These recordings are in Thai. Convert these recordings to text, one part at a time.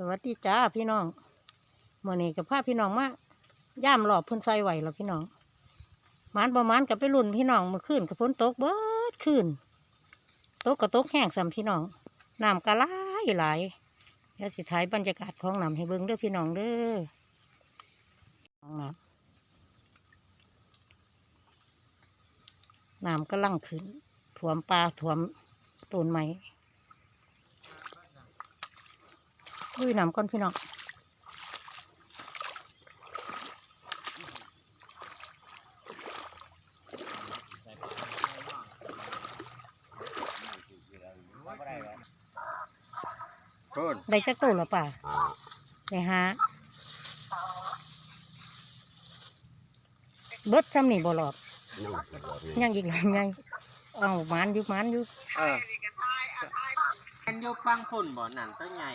สวัสดีจ้าพี่น้องมื่อนี้กับพาพี่น้องมาย่ามหลอบพื้นไฟไหวแล้วพี่น้องมานประมาณกับไปรุ่นพี่น้องเมื่อคืนกับฝนตกเบิดคืนตกกับตกแห้งสำพี่น้องน้ำกระไหลายหลายเดี๋ยวสิท้ายบรรยากาศของน้ำให้เบิ่งเด้อพี่น้องเด้อน้ำน้ำก็ลั่งขึ้นถ่วมปลาถ่วมต้นไม้ ลุยน้ำก่อนพี่น้องเพิ่นได้จักตัวแล้วป่ะได้ฮะเบิดซ้ำนี่บ่หลอดยังอีกหลายไงเอาหมันอยู่หมันอยู่เอออันอยุฟังพุ่นบ่นั่นตัวใหญ่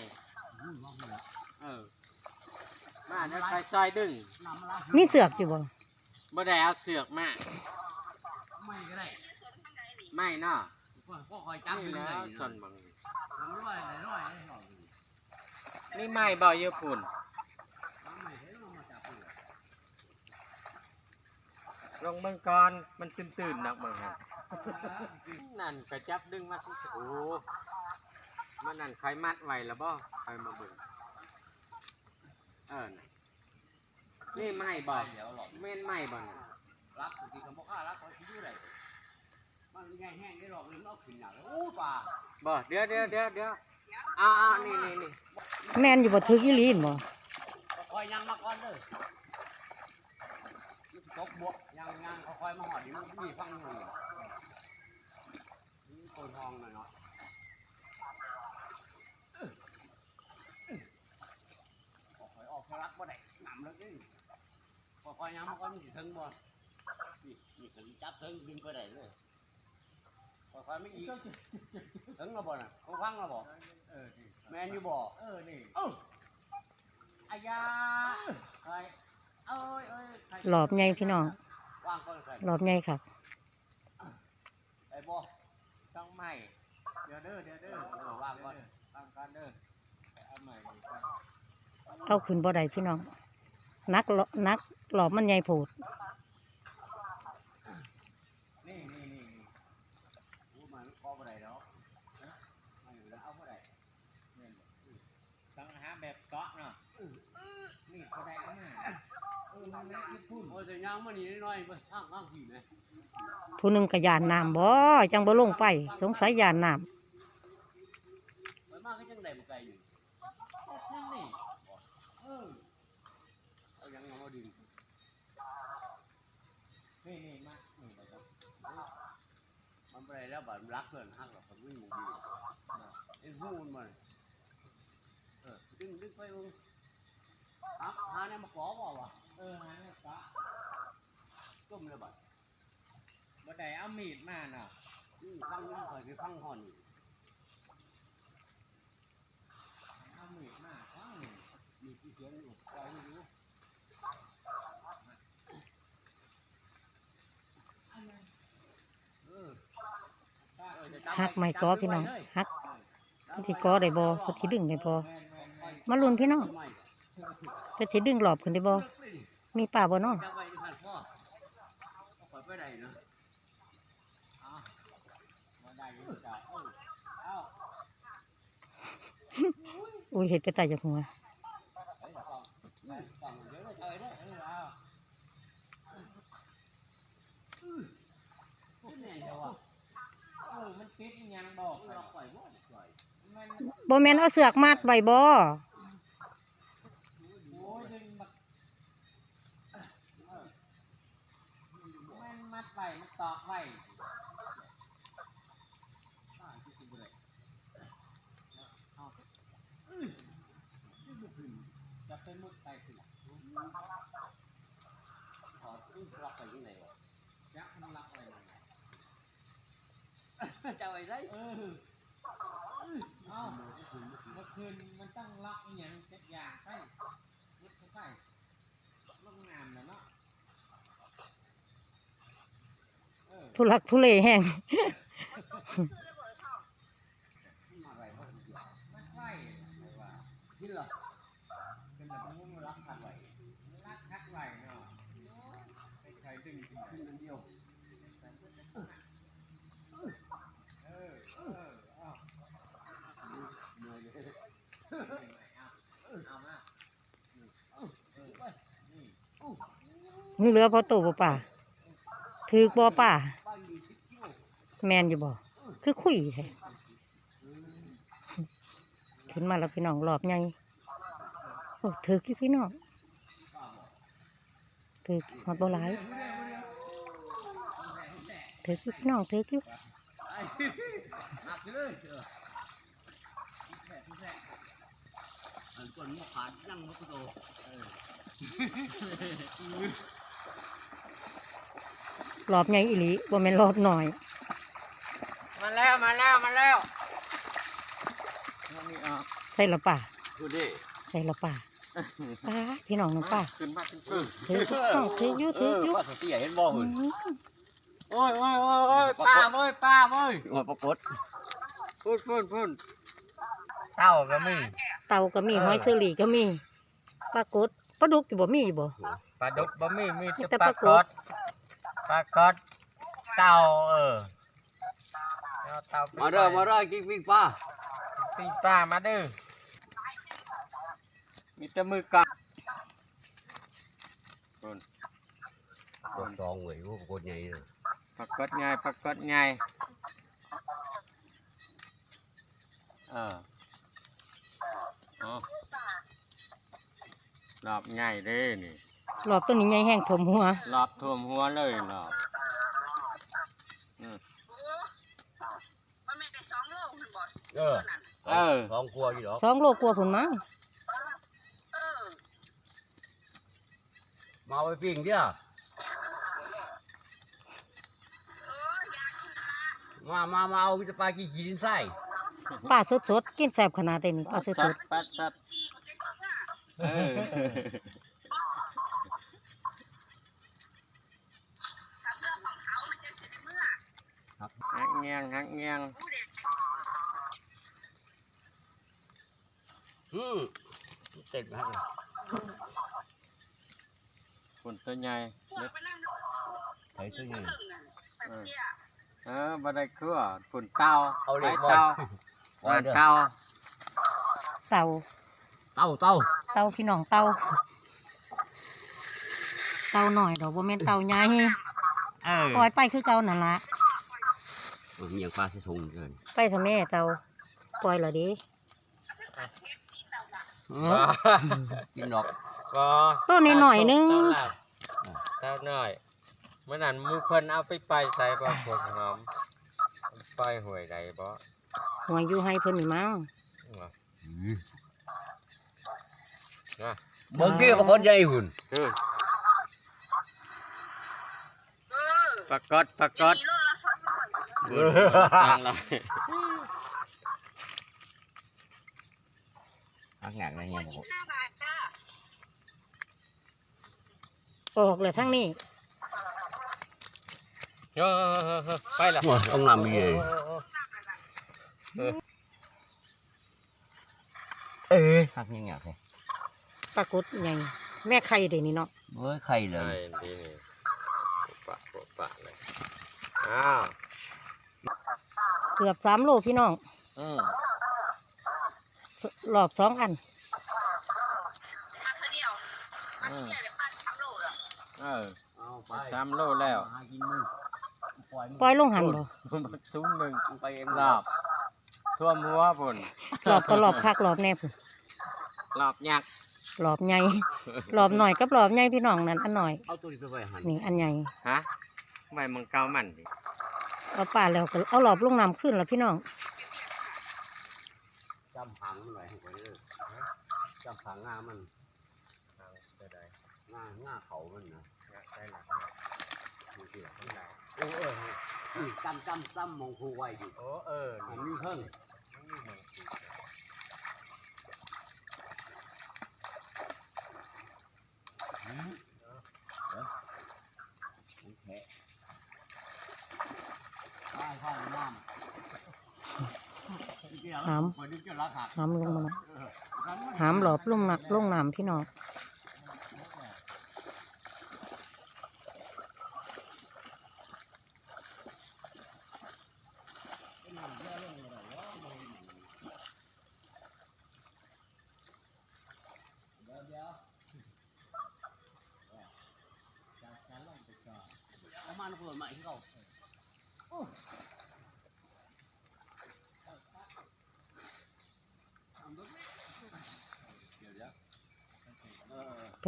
เออมาเดี๋ยวไปซอยดึงมีเสือกอยู่บ่บ่ได้เอาเสือกมาไม่ก็ได้ไม่เนาะก็คอยจับนี่อยู่แล้แล้ววส่วนบางร้อยร้อยร้อยนี่ไม่บ่อยู่พุ่นไม่เห็นลงมาจับอยู่ลงเบิ่งกรมันตื่นๆนักเบิ่งฮะนั่นก็จับดึงมาที่โอ้ มันนั่นใครมัดไว้แล้วบ่ใครมาเบิ่งเออน่ะนี่ไม่บ่เดี๋ยวหลอกแม่นไม่บ่น่ะรักสุดที่เขาบอกว่ารักเขาที่อยู่ไหนมันง่ายแห้งได้หรอกเลยมันเอาขึ้นหนักโอ้ป่าบ่เดี๋ยวเดี๋ยวเดี๋ยวเดี๋ยวอ้าวอ้าวนี่นี่นี่แม่นอยู่บ่ถืออีหลีนบ่คอยยังมาก่อนเด้อตกบวกยังยังคอยมาหอดดิมันมีฟังอยู่นี่โกนทองหน่อยเนาะคอยออกรัก บ่ได้หนำเลยนี่คอยยังมาก่อนสิถึงบ่นี่นี่ถึงจับถึงดึงไปได้เลยคอยไม่อีกถึงแล้วบ่น่ะเขาฟังแล้วบ่แมนอยู่บ่เออนี่เอออายาใครเอ้ยเอ้ยใครหลอบใหญ่พี่น้อง วางก่อนใครหลอบใหญ่ครับ ไอ้บ่ต้องไม่เดี๋ยวเด้อเดี๋ยวเด้อเออวางก่อนวางก่อนเด้อเอาใหม่ก่อนเอาขึ้นบ่ได้พี่น้อง นักหลอนักหลอบมันใหญ่โพดนี่นี่นี่นี่โอ้มันพอบ่ได้ดอกนะไม่อยู่แล้วเอาบ่ได้เนี่ยต้องหาแบบเกาะเนาะนี่บ่ได้เอามาโอ้ยแต่ยังมันนี่น้อยางข้างผีนะผู้หนึงก็ยานน้ำบ่จังบ่ลงไป สงสัยยานน้ไปมากก็จังได้บ่ไกลอยู่นี่เออเอายังเอาดินนี่นี่มานี่ไปก่อนมันบ่ได้ แล้วบัดรักเกินฮักหรอกมันวิ่งอยู่ดีไอ้หูมันมันเออดึงดึงไปมึงอักหาเนี่ยมาขอบ่าวะเออหาเนี่ยกะก้มเลยบัดบ่ไดเอามีดมาน่ะฟังยังคยสิฟังห่อนเอามีดมาฟังมีดที่เขียนอยู่ไว้อยู่เออได้เออจะจับำ หักไม้กอพี่น้องหักจับมันสิไว้อได้บ่เขาสิดึงได้บ่แม่นแม่นแม่นมาลุนพี่น้องไม่เขาสิดึงหลอบขึ้นได้บ่มีป่าบ่น้อเอาข่อยไปได้เนาะเอามาได้อยู่จ้ะเออเอาอุ้ยเห็ดไปตายจากหัว เฮ้ยฟังแม่นฟังเดี๋ยวเราเจอเด้อเออเอาอื้อขึ้นแน่นเดี๋ยวว่ะ เออ มันติดอีหยังดอกเราปล่อยบ่ปล่อยมัน บ่แม่นเอาเสือกมัดไว้บ่โอ้ยดึงบักเออมัดไว้มันตอกไว้อ่าที่สิบ่ได้เอาอื้อจะเป็นมุดไปสิล่ะถอดอื้อล็อกไปที่ไหนวะยักษ์มันล็อกไว้ไหนจะไว้ได้เออ เอ้าเมื่อ คืนมันตั้งล็อกอหย่างเจ็ดอย่างใช่ยึดเข้าไปลงน้ำแล้วเนาะเออทุลักทุเลแห้งมาอะไรวะมันใช่ไหมว่าที่เหรอเป็นแบบมุ้งรักขัดไว้รักคักไว้เนาะไม่ใครดึงขึ้นขึ้นอันเดียว เออเออเอา เหนื่อยเลย เอา มานี่เหลือพอตู่บ่ป่าถือบ่ป่าบ้านอยู่สิบกิโลแมนอยู่บ่คือคุยแท้ขึ้นมาแล้วพี่น้องรอบใหญ่โอ้ถือกี่พี่น้องถือหอดบ่หลายถือกี่พี่น้องถือกี่ ไอ้หนักเลยเออแผลแผลอันก่อนมาขาดนั่งมกโตเออรอบใหญ่อีหลีบ่แม่นรอบน้อย มาแล้วมาแล้วมาแล้วนี่ออกใส่ละป่าดูดิใส่ละป่าป้าพี่น้องน้องป้าขึ้นมาขึ้นขึ้นถือพี่น้องถืออยู่ถืออยู่ว่าสติเห็นบ่อืหุ่นมโอ้ยโอ้ยโอ้ยโอ้ยป้าเว้ยป้าเว้ยหัวปรากฏพูดพูดพูดเต้าก็มีเต่าก็มีเออหอยเชอรี่ก็มีปลากดปลาดุกอยู่บ่มีอยู่บ่ปลาดุกบะมี่มีมีแต่แต่ปปลาลากกอดดปลากอดเต่าเออเอาเต่าไปมาเด้อมาเด้อกินวิ่งป้าปีปลามาเด้อมีแต่มือกัดดอกตองเว้ยหัวปรากฏใหญ่เลยปลากดใหญ่ปลากดใหญ่เออเอา รอบใหญ่เด้นี่รอบตัวนี้ใหญ่แห้งถมหัวรอบท่วมหัวเลยรอบอืมมันไม่ได้สองโลคุณบอกเออนั่นเออสองครัวอยู่หรอกสองโลกลัวาผุนมั้งเออมาเอาไปปิ้งเด้อเอออยากกินละมามามาเอาวิจปลากี่กินไส้ ป้าสดๆกินแซ่บขนาดนี้ป้าสสัดดปัดสัดพี่มันเป็นข้าวซ่าเออทำเรื่องของเขามันจะเสียในเมื่อหักเงียงหักเงียงผู้เด็กอืมเต็มแล้วฝุ่นตัวใหญ่พวเล็กดไปนั่งดูไอ้ตัวนี้ตึ้งนั่นไปเที่ยเออบันไดเครือฝุ่นเตาเอาเหล็กไม้เตา บ่อยบ้านเด้อเตาๆเต่าเต้าเต้าเต่าพี่น้องเต่าเต่าหน่อยดอกบ่แม่นเต่าใหญ่เออปล่อยไปคือเก่านั่นละเออมีอย่างปลาเสทงเกินไปทำแม่เต่าปล่อยเหรอดิกินดอกก็ตัวนี้หน่อยนึงเตาหน่อยเมื่อนั้นหมูเพิ่นเอาไปไปใส่บ่พวกหอมไปห่วยใดบ่ หัวอยู่ให้เพิ่นนี่มั้งนะเบิ่งกี้ปรากฏใหญ่หุ่นคือเออปลากดปลากดกิโลละสองร้อยเบิ่งเบิ่งทางละหักหนักอะไรเงี้ยบอกห้าบาทจ้าออกเลยทั้งนี้เออไปละหัวต้องนำมีเลย เอ้ยหักยังไงใครปรากฏใหญ่แม่ไข่เดี๋ยวนี้เนาะเว้ยใครเลใช่ย ดีนี่ปะปะปะเลยอ้าวเกือบสามโลพี่น้องอืมรอบสองอันมาเท่าเดียวมาเที่ยวเลยป้าสามโลละเออเอาไปสามโลแล้วหากินมึงปล่อยมึงปล่อยลงหันบ่ซุ้มหนึ่งมึงไปเองรอบ ท่วมหัวพุ่นรอบก็รอบคักรอบแน่พุ่นรอบยักษ์รอบใหญ่รอบหน่อยกับรอบใหญ่พี่น้องนั่นอันหน่อย เอาตัวนี้ไปไว้หันนี่อันใหญ่ฮะใบมังเกามันดิเอาป่าแล้วก็เอารอบลงน้ำขึ้นแล้วพี่น้องจำหางมันไว้ให้ไว้เลยจำหางงามันจะได้งาง่าเขามันนะได้หลักดูสิข้างในโอ้เออนี่จำจำจำมองคูไว้อยู่โอ้เออมันมีเพิ่งมันมี หนึ่งสี่มันแฉะได้ข้างน้ำหามหามลงมาหามหลออกันมันหามหลอบลงน้ำลงน้ำพี่น้อง แล้วมันเปิดใหม่ที่เขา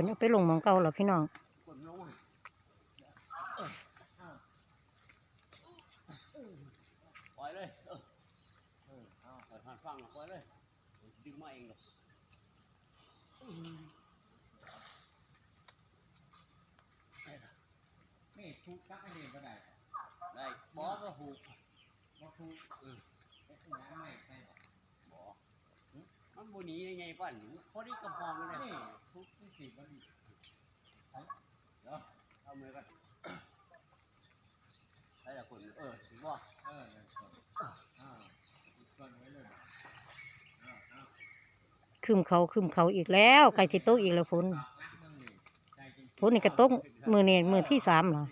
เพิ่นเอาไปลงมองเก่าแล้วพี่น้องปล่อยเลยปล่อยผ่านฟังปล่อยเลยดึงมาเองหรอกนี่ทุกจักเห็นก็ได้ได้บอกก็หูบ่ทุกเออเอ๊ะน้ำไม่ใช่บอก มันบหนียังไงป่ะหนูพอดีกำพองเลยนี่เนี่ยทุกที่สิบมันเดี๋ยวเอามือกันใช่แต่คนเออถึงว่าเออเนี่ยก่อนอ่าอีกคนไว้เลยอ่าอ่าคืมเขาคืมเขาอีกแล้วไก่สิตกอีกแล้วฝนปากรักมึงนี่ใจจริงฝนนี่ก็ตกมือนี่มือที่สามเหรอๆอะ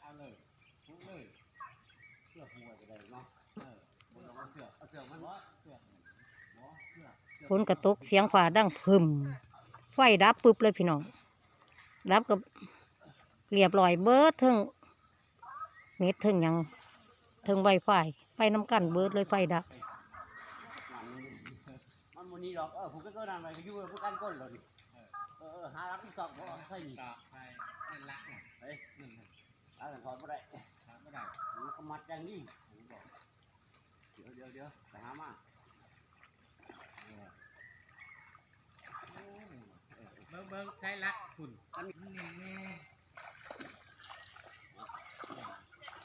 เอาเลยทุกเลยเสื้อหัวจะได้เนาะ ฝนกระตกเสียงฟ้าดังพึมไฟดับปึ๊บเลยพี่น้องดับกับเรียบร้อยเบิดเทึงเน็ตเทึงหยังเทึงไวไฟไปน้ำกันเบิดเลยไฟดับมันมันนี้หรอกเออผมก็เกินนานไปก็อยู่เพื่อการก้นเลยนี่เออเออหารักที่สองเพราะใช่นี่ต่อไปนั่นรักน่ะเฮ้ยนั่นน่ะรักกันถอนไม่ได้ถามไม่ได้มันก็มัดอย่างนี้ผมบอกเดี๋ยวเดี๋ยวเดี๋ยวไปหามาเบิ่งเบิ่งใช้ลักคุณอันนี้ นี่แน่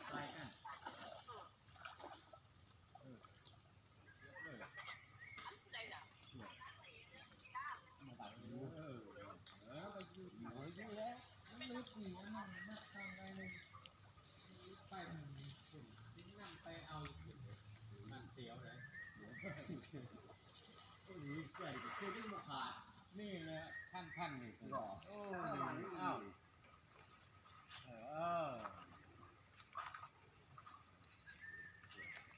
ไปกัน ได้จ้ะ มาตัดดูเออเออไปดูหน่อยดูแล้วมันลึกดีอันนั้นมันทำอะไรเลยไปมันมีคุณนั่งไปเอานั่นเสียวเลย นี่ใส่คือที่มาขาด นี่แหละท่านท่านนี่คุณ หรอ โอ้เอ้าเออ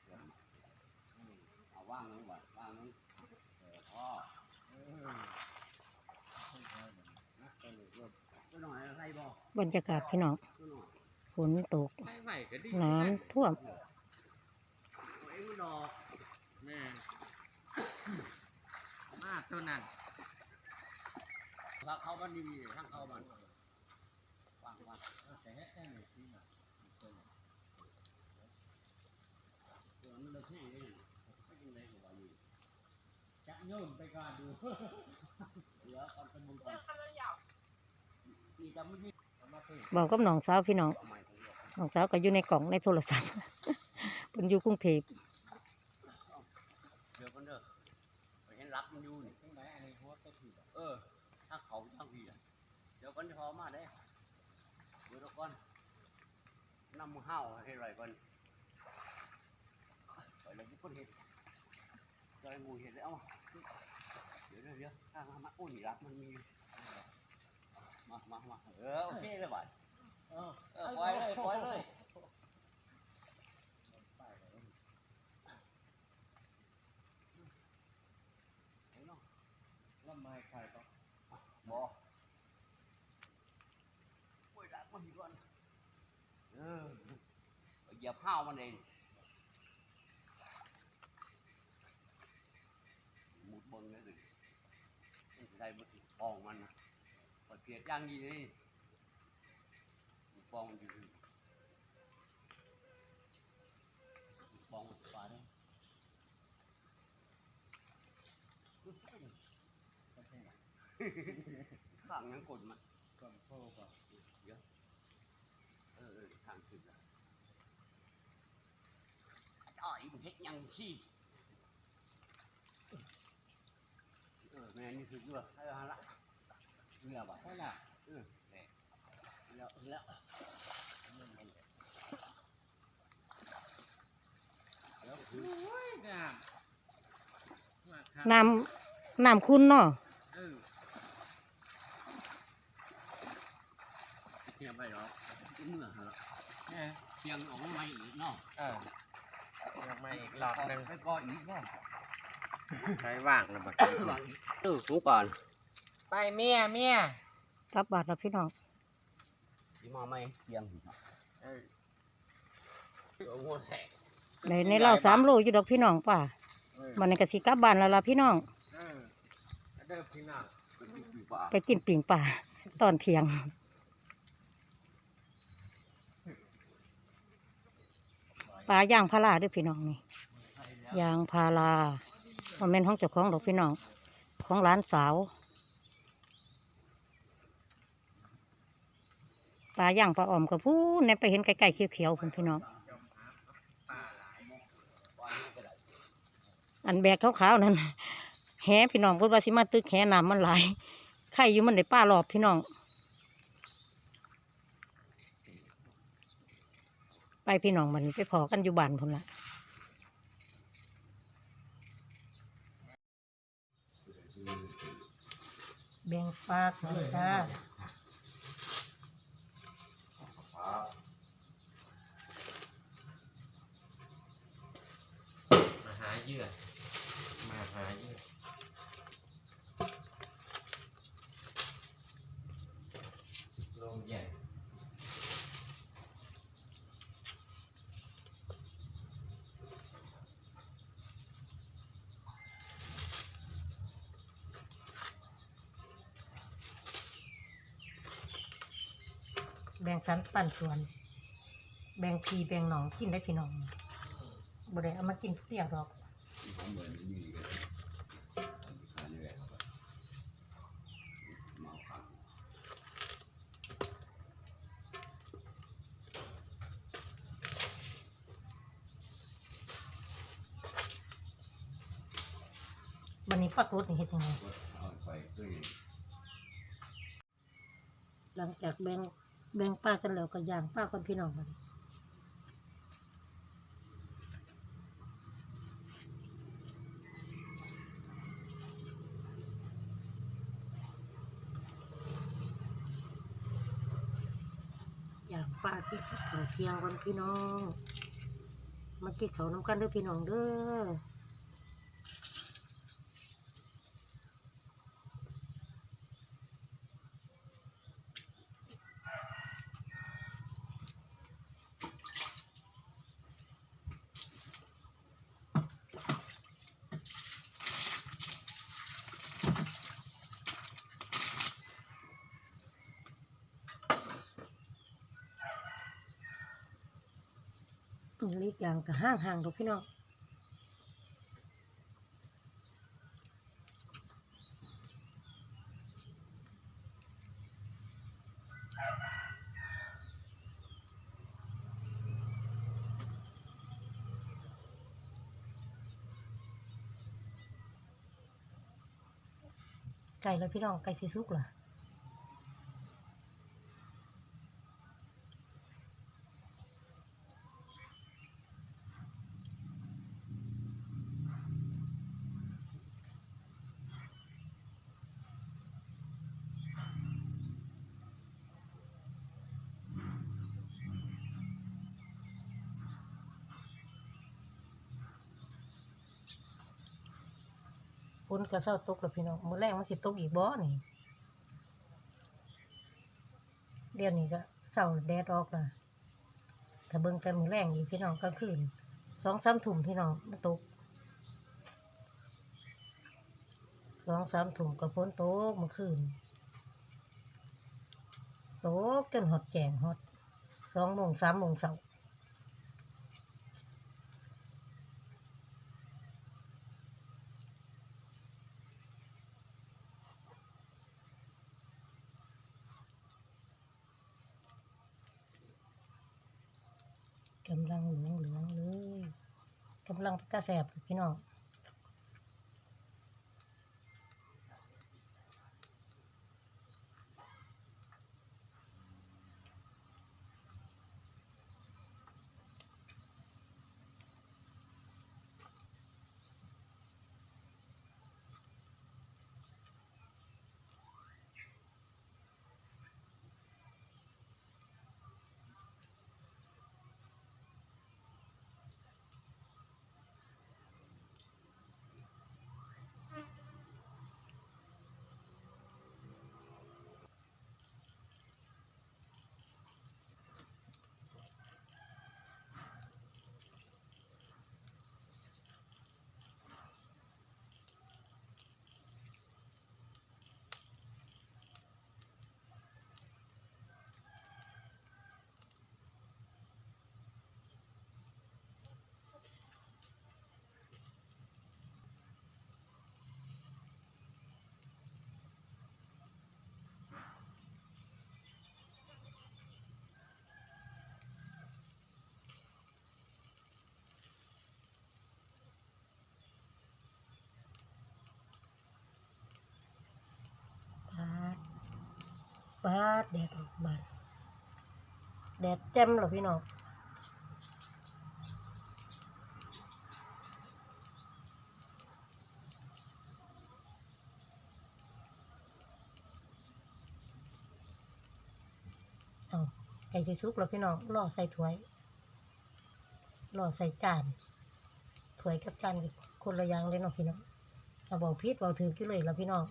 เออ เอาว่างนึงว่ะว่างนึงเออพ่อ เออ ก็หน่อยอะไร บรรยากาศพี่น้องฝนตก น้ำท่วมเอากแม่าตัวนั้นถ้าเขาบ้านดีทั้งเขาบ้านฟังว่าแต่แค่ไหนที่น่ะตัวนั้นเลยแห้งเองไม่กินเลยกับวันนี้จะโยนไปก่อนดูเดี๋ยวก่อนเป็นบุญก่อนงกันเลยยาวนี่จะไม่ บอกกับน้องสาวพี่น้องหม่ของเดียวน้องสาวก็อยู่ในกล่องในโทรศัพท์เป็นอยู่กรุงเทพเดี๋ยวกันเด้อไปเห็นรักมันอยู่นี่ทั้งไหนอันนี้หัวก็ถือเออถ้าเขาทั้งพี่อะเดี๋ยวก่นพอมาได้เดี๋ยวก่อนนำมือห้าวให้ไรก่อนไปเลยที่คนเห็นใจงูเห็นแล้วเดี๋ยวเดี๋ยวถ้ามามาโอ้ยรักมันมี มามามาเออโอเคเลยบ่ายเออปล่อยเลยปล่อยเลยล้วไม้ใครต้องบอกโอ้ยรักมันดีก่อนเออเหยียบห้าวมันเองหมุดเบงเลยสิมันสิได้มันสิปองมันนะ ปเกลียดย่างดีเลยปองอยู่ปองฟ้าเนี่ยข้างยังกดมันก่อนโทรก่อนเดี๋ยวเออเออทางขึ้นแล้วอ้อยมันเฮ็ดยังสิเออแม่นี่คือเรือให้เอาละ เรือบ่ใช่ล่ะเออแน่แล้วแล้วแล้วคือโอ้ยงามน้ำน้ำคุณเนาะเออเทียบไปหรอเมื่อเหรอเออเทียงออกมาใหม่อีกเนาะเออยังไม่อีกรอบหนึงไปก่อนอีกว่าใช้ว่างแล้วบัดเออกูก่อน ไปเมียเมียกับบาทแล้วพี่น้องที่มาไม่เทียงเออเอาหัวแตกในในเราสามโลอยู่ดอกพี่น้องป่าเออมันในกสิกลับบ้านแล้วล่ะพี่น้อง เออเด้อพี่น้องเป็นปีกว่าไปกินปิ่งป่า ตอนเที่ยง ปลาย่างพาราเด้วยพี่น้องนี่ยางพาราว่าแม่นห้องเจ้าของดอกพี่น้อง ของร้านสาว ปลา ย่างปลาอ่อมกับผู้ในไปเห็นไก่ๆเขียวๆพุ่นพี่น้องอันแบกขาวๆนั่นแหพี่น้องพิ่นว่าสิมาตึกแหน้ำมันหลายไข่อยู่มันได้ป้ารอบพี่น้อง ไปพี่น้องมันไปพอกันอยู่บ้านพุ่นละแบ่งปากหน่อยจ้า มาหา เหยื่อ มาหาเหยื่อลงใหญ่แบ่งสันปั่นส่วน แบ่งพีแบ่งหนองกินได้พี่น้องบ่ได้เอามากินเปรี้ยวดอก เหมือนมีกันขานี่แหละมาขัง วันนี้ป้ากดนี่เฮ็ดยังไงหลังจากแบ่งแบ่งป้ากันแล้วก็ย่างป้าคนพี่น้องมันอย่างป้าที่ข้าเที่ยงกันพี่น้องมากินข้าน้ำกันด้อพี่น้องเด้อ อย่างนี้อย่างก็ห้างห่างดอกพี่น้องไก่แล้วพี่น้องไก่สีสุกเหรอ ฝนก็เศร้าตกแล้วพี่น้องมื้อแรกมันสิตกอีกบ่นี่เดี๋ยวนี้ก็เศร้าแดดออกและถ้าเบิ่งกันมื้อแรงอีกพี่น้องกลางคืนสองสามทุ่มพี่น้องมันตกสองสามทุ่มก็ฝนโตกเมื่อคืนตกจนหอดแจงหอดสองโมงสามโมงเช้ากำลังเหลืองเหลืองๆเลยกำ ลังกระแสบพี่น้อง้าดแดดออกบานแดดแจ่มหรอพี่น้องเอาไก่ซุกแล้วพี่น้องล่อใส่ถ้วยล่อใส่จานถ้วยกับจานคนละอย่างเลยเนาะพี่น้องเราบอกพิษบอกถือกี่เลยแล้วพี่น้อง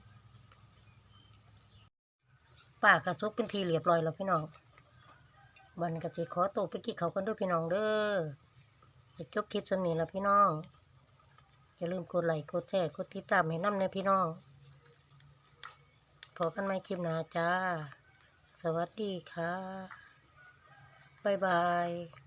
ป้ากระซุกเป็นทีเรียบร้อยแล้วพี่น้องวันกะสิขอตัวไปกินเขาวกันด้วยพี่น้องเด้อจะจบคลิปสำนีแล้วพี่น้องอย่าลืมกดไลค์กดแชร์กดติดตามให้น้ำเนยพี่น้องพบกันใหม่คลิปหน้าจ้า สวัสดีค่ะ บ๊ายบาย